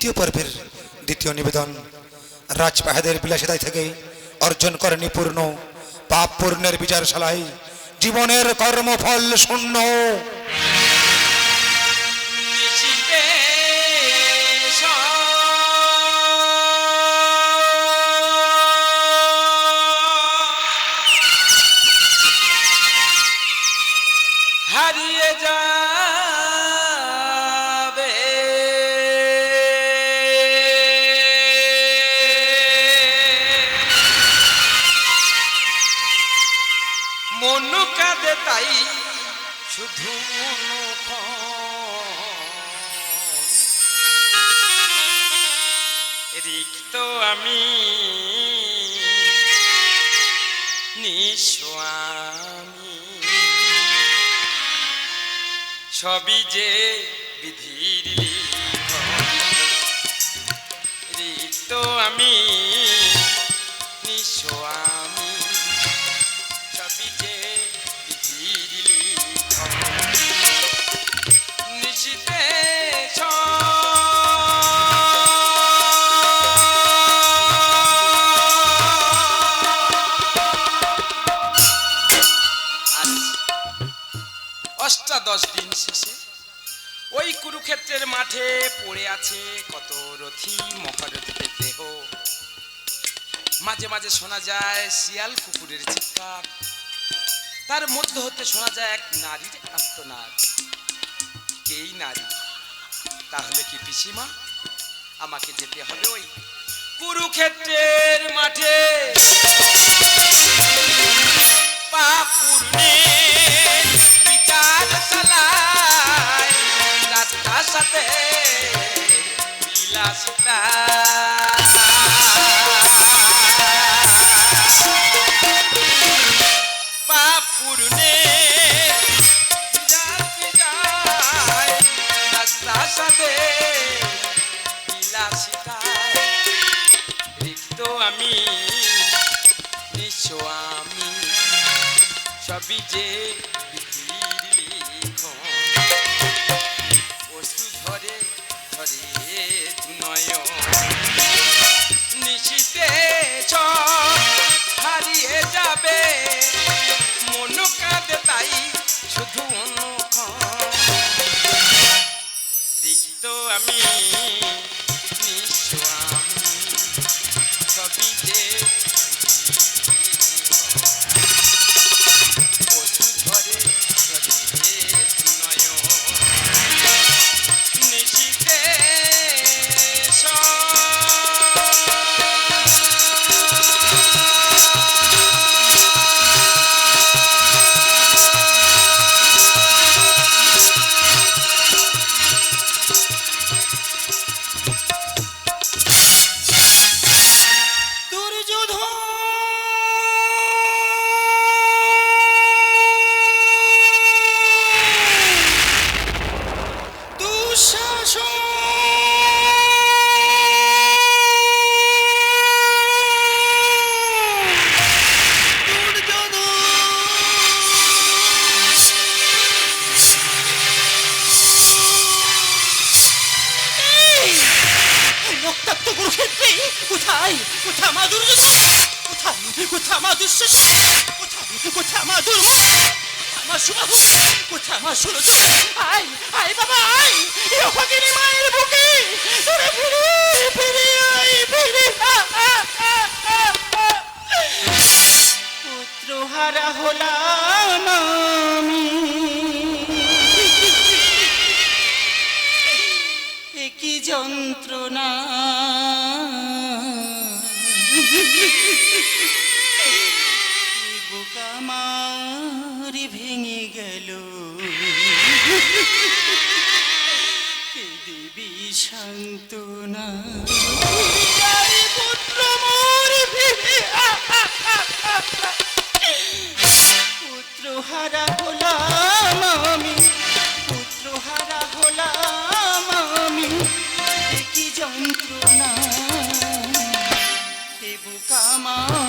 দ্বিতীয় পর্বের দ্বিতীয় নিবেদন। রাজপাহাদের বিলাসিতায় থেকে অর্জন করেনি পূর্ণ, পাপ পূর্ণের বিচারশালায় জীবনের কর্মফল শূন্য। হারিয়ে যাবে আমি নিঃস্বামী সবই যে কুরুক্ষেত্রের মাঠে পড়ে আছে কত রথী মহারথীদের দেহ। মাঝে মাঝে শোনা যায় শিয়াল কুকুরের চিৎকার। তার মধ্য হতে শোনা যায় এক নারীর আত্মনাদ কেই নারী, তাহলে কি পিসিমা? আমাকে যেতে হবে ওই কুরুক্ষেত্রের মাঠে। কুরুক্ষেত্রে কোথায়? কোথা মা দুর্যোধন কোথায়? কোথা মা দুঃশাসন? কোথায়? কোথা মা দুর্মুখ কোথা মা সুবাহু? কোথা মা সুরজন আয় আয় বাবা আয়। এরকমই মায়ের বুকে। তোরে ফিরে ফিরে আয় ফিরে। আ, আ, এ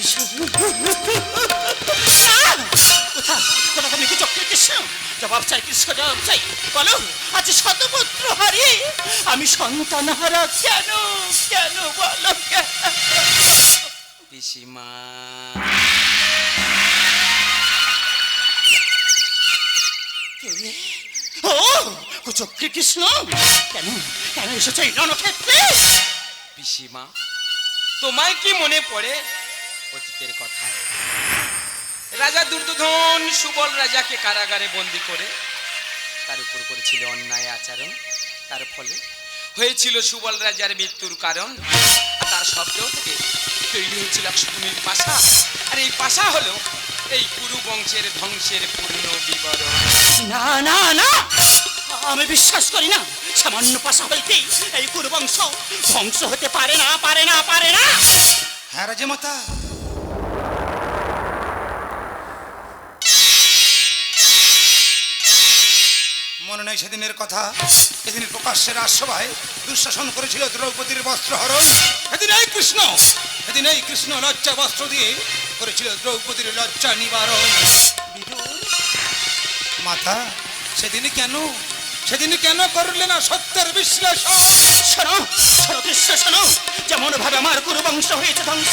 দিদি শান্তনা কোথা কোথা তুমি কি? চক্রের কৃষ্ণ জবাব চাই কৃষ্ণ জবাব চাই বলো আজ শতপুত্র হারিয়ে আমি সন্তান হারা কেন কেন বলো পিসিমা ও কুচক্রী কৃষ্ণ। কেন কেন এসেছ এই রণক্ষেত্রে? পিসিমা তোমায় কি মনে পড়ে? অতীতের কথা। রাজা দুর্যোধন সুবল রাজাকে কারাগারে বন্দি করে তার উপর করেছিল অন্যায় আচরণ। তার ফলে হয়েছিল সুবল রাজার মৃত্যুর কারণ। তার সত্ত্বেও থেকে তৈরি হয়েছিল এক সুমির পাশা। আর এই পাশা হলো এই কুরু বংশের ধ্বংসের পূর্ণ বিবরণ। না না না! আমি বিশ্বাস করি না সামান্য পাশা হইতেই এই কুরু বংশ ধ্বংস হতে পারে না পারে না পারে না! হ্যাঁ রাজে মনে নেই সেদিনের কথা। সেদিন প্রকাশ্যের রাজসভায় দুঃশাসন করেছিল দ্রৌপদীর বস্ত্র হরণ। সেদিন এই কৃষ্ণ সেদিন এই কৃষ্ণ লজ্জা বস্ত্র দিয়ে করেছিল দ্রৌপদীর লজ্জা নিবারণ। মাতা, সেদিন কেন সেদিন কেন করলে না সত্যের বিশ্লেষণ? শোনো শোনো যেমন ভাবে আমার কুরুবংশ হয়েছে ধ্বংস,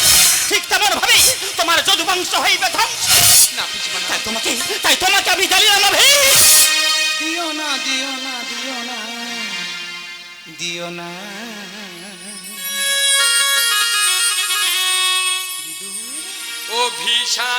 ঠিক তেমন ভাবে তোমার যদুবংশ হইবে ধ্বংস। না তাই তোমাকে তাই তোমাকে আমি জানি না দিও না দিও না দিও না দিও না। অভিশা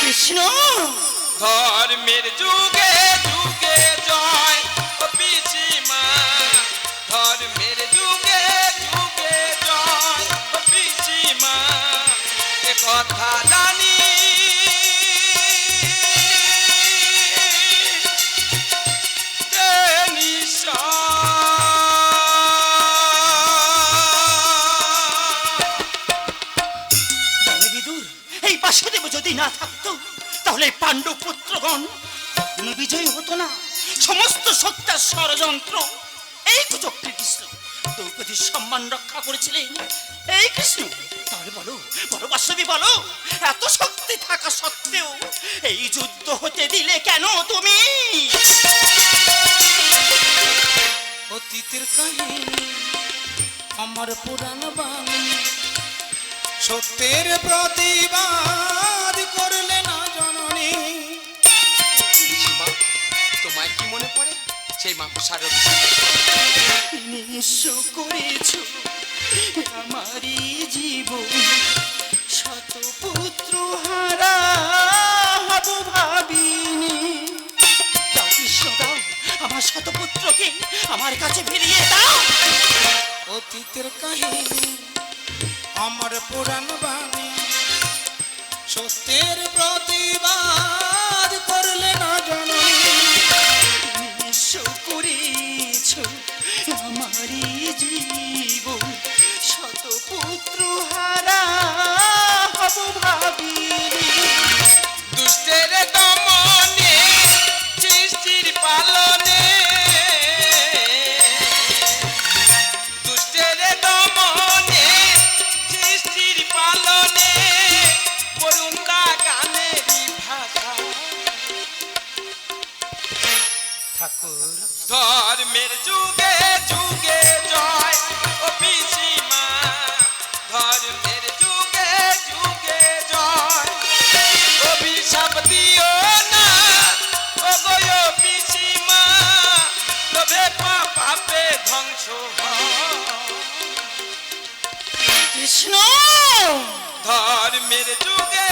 কৃষ্ণ। ধর্মের যুগে যুগে জয় বিজয়ী সমস্ত সত্যার ষড়যন্ত্র। এই কুচক্রী কৃষ্ণ দ্রৌপদীর সম্মান রক্ষা করেছিলেন। এই কৃষ্ণ তাহলে বলো বলো বাসুদেবী, বলো, এত শক্তি থাকা সত্ত্বেও এই যুদ্ধ হতে দিলে কেন তুমি? অতীতের কাহিনী, আমার পুরাণ বাণী, সত্যের প্রতিবাদ। সেই মাংসার নিঃস্ব করেছ আমারই জীবন। শত পুত্র হারা হব ভাবিনি। কি ক্ষত পুত্রকে আমার কাছে ফিরিয়ে দাও। অতীতের কাহিনী, আমার পুরাণ বাণী, সত্যের প্রতিবাদ। ঠাকুর। ধর্মের যুগে যুগে জয় ও পিসিমা ধর্মের যুগে যুগে জয়। অভিশাপ দিও না ও গয় পিসিমা তবে পাপে ধ্বংস কৃষ্ণ! ধর্মের যুগে